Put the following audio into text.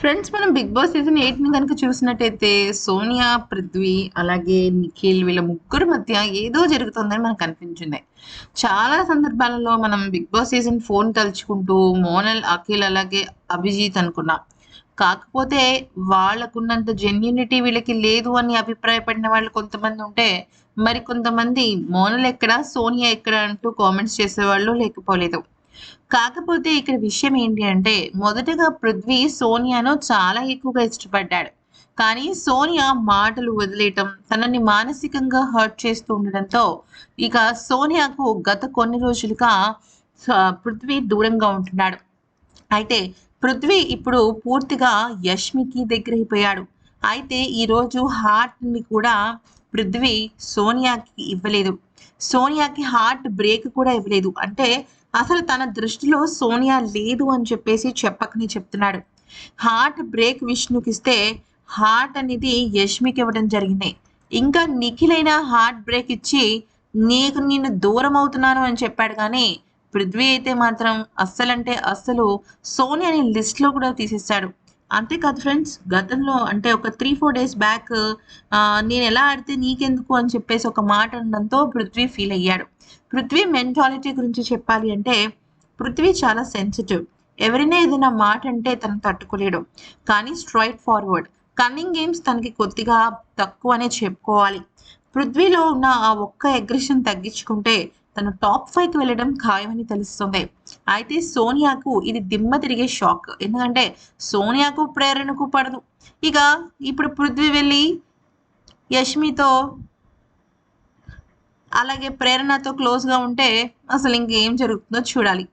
Friends మనం big boss season ఎయిట్ని కనుక చూసినట్టయితే సోనియా పృథ్వీ అలాగే నిఖిల్ వీళ్ళ ముగ్గురు మధ్య ఏదో జరుగుతుందని మనకు అనిపించింది. చాలా సందర్భాలలో మనం బిగ్ బాస్ సీజన్ ఫోన్ తలుచుకుంటూ మోనల్ అఖిల్ అలాగే అభిజిత్ అనుకున్నాం. కాకపోతే వాళ్ళకున్నంత జెన్యునిటీ వీళ్ళకి లేదు అని అభిప్రాయపడిన వాళ్ళు కొంతమంది ఉంటే మరి కొంతమంది మోనల్ ఎక్కడ సోనియా ఎక్కడ అంటూ కామెంట్స్ చేసేవాళ్ళు లేకపోలేదు. కాకపోతే ఇక్కడ విషయం ఏంటి అంటే మొదటగా పృథ్వీ సోనియాను చాలా ఎక్కువగా ఇష్టపడ్డాడు. కానీ సోనియా మాటలు వదిలేయటం తనని మానసికంగా హర్ట్ చేస్తూ ఉండడంతో ఇక సోనియాకు గత కొన్ని రోజులుగా పృథ్వీ దూరంగా ఉంటున్నాడు. అయితే పృథ్వీ ఇప్పుడు పూర్తిగా యష్మికి దగ్గరైపోయాడు. అయితే ఈరోజు హార్ట్ని కూడా పృథ్వీ సోనియాకి ఇవ్వలేదు. సోనియాకి హార్ట్ బ్రేక్ కూడా ఇవ్వలేదు. అంటే అసలు తన దృష్టిలో సోనియా లేదు అని చెప్పేసి చెప్పకని చెప్తున్నాడు. హార్ట్ బ్రేక్ విష్ణుకి ఇస్తే హార్ట్ అనేది యష్మికి ఇవ్వడం జరిగింది. ఇంకా నిఖిలైన హార్ట్ బ్రేక్ ఇచ్చి నీకు నేను దూరం అవుతున్నాను అని చెప్పాడు కానీ పృథ్వీ అయితే మాత్రం అస్సలంటే అస్సలు సోనియాని లిస్ట్లో కూడా తీసేశాడు అంతేకాదు ఫ్రెండ్స్ గతంలో అంటే ఒక త్రీ ఫోర్ డేస్ బ్యాక్ నేను ఎలా ఆడితే నీకెందుకు అని చెప్పేసి ఒక మాట అనడంతో పృథ్వీ ఫీల్ అయ్యాడు. పృథ్వీ మెంటాలిటీ గురించి చెప్పాలి అంటే పృథ్వీ చాలా సెన్సిటివ్ ఎవరైనా ఏదైనా మాట అంటే తను తట్టుకోలేడు. కానీ స్ట్రైట్ ఫార్వర్డ్ కన్నింగ్ గేమ్స్ తనకి కొద్దిగా తక్కువనే చెప్పుకోవాలి. పృథ్వీలో ఉన్న ఆ ఒక్క అగ్రెషన్ తగ్గించుకుంటే తను టాప్ ఫైవ్కి వెళ్ళడం ఖాయమని తెలుస్తుంది. అయితే సోనియాకు ఇది దిమ్మ తిరిగే షాక్. ఎందుకంటే సోనియాకు ప్రేరణకు పడదు. ఇక ఇప్పుడు పృథ్వీ వెళ్ళి యష్మితో అలాగే ప్రేరణతో క్లోజ్గా ఉంటే అసలు ఇంకేం జరుగుతుందో చూడాలి.